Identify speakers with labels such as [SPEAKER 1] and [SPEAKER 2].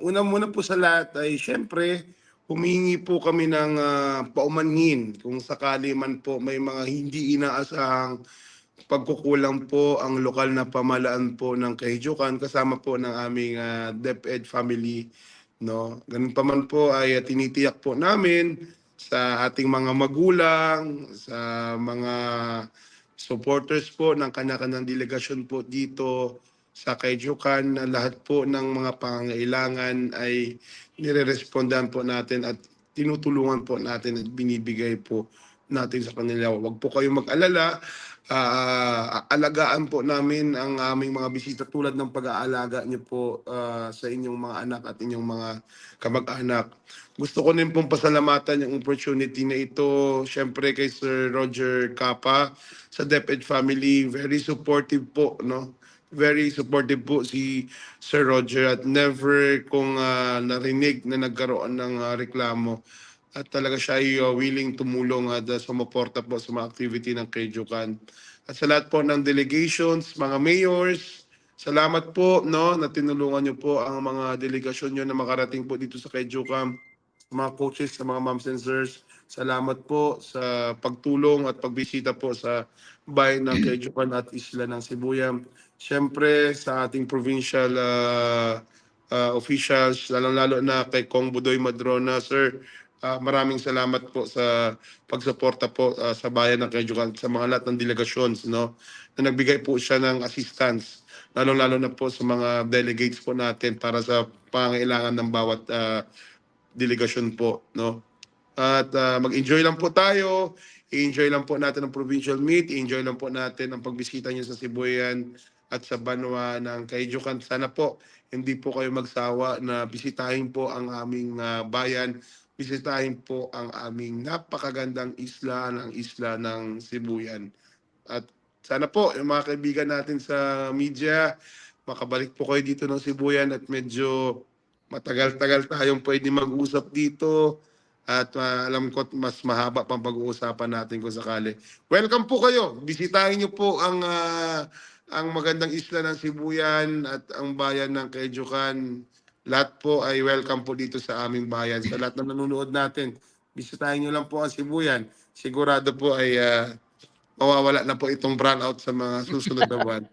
[SPEAKER 1] una muna po sa lahat ay syempre humingi po kami ng ah, paumanhin kung sakali man po may mga hindi inaasahang pagkukulang po ang lokal na pamalaan po ng Kahijukan kasama po ng aming ah, DepEd family no? Ganun pa man po ay ah, tinitiyak po namin sa ating mga magulang sa mga supporters po ng kanya-kanyang delegasyon po dito sa Kahijukan na lahat po ng mga pangangailangan ay nire-respondan po natin at tinutulungan po natin at binibigay po natin sa kanila. Huwag po kayong mag-alala. Ah, alagaan po namin ang aming mga bisita tulad ng pag-aalaga niyo po ah, sa inyong mga anak at inyong mga kamag-anak. Gusto ko din pong pasalamatan yung opportunity na ito. Siyempre kay Sir Roger Capa sa DepEd family. Very supportive po, no? Very supportive po si Sir Roger at never kong ah, narinig na nagkaroon ng ah, reklamo at talaga siya ay uh, willing tumulong at uh, sumuporta po sa mga activity ng Kejukan. At sa lahat po ng delegations, mga mayors, salamat po no na tinulungan niyo po ang mga delegasyon niyo na makarating po dito sa Kejukan. Mga coaches, sa mga moms and sirs, salamat po sa pagtulong at pagbisita po sa bayan ng Kejukan at isla ng Sibuyan. Siyempre sa ating provincial uh, uh, officials, lalong-lalo na kay Kong Budoy Madrona, sir, Ah, maraming salamat po sa pagsuporta po ah, sa bayan ng Quezon sa mga lahat ng delegations no na nagbigay po siya ng assistance lalong-lalo na po sa mga delegates po natin para sa pangailangan ng bawat ah, delegasyon po no? At ah, mag-enjoy lang po tayo. I-enjoy lang po natin ang provincial meet. I-enjoy lang po natin ang pagbisita niyo sa Sibuyan at sa Banwa ng Kaijukan sana po hindi po kayo magsawa na bisitahin po ang aming ah, bayan. Bisitahin po ang aming napakagandang isla ng isla ng Sibuyan. At sana po, yung mga kaibigan natin sa media, makabalik po kayo dito ng Sibuyan at medyo matagal-tagal tayong pwede mag-usap dito. At ah, alam ko mas mahaba pang pag-uusapan natin kung sakali. Welcome po kayo. Bisitahin niyo po ang ah, ang magandang isla ng Sibuyan at ang bayan ng Quejocan. Lahat po ay welcome po dito sa aming bayan. Sa lahat na nanonood natin, bisitahin nyo lang po ang Sibuyan. Sigurado po ay ah, mawawala na po itong brownout sa mga susunod na buwan.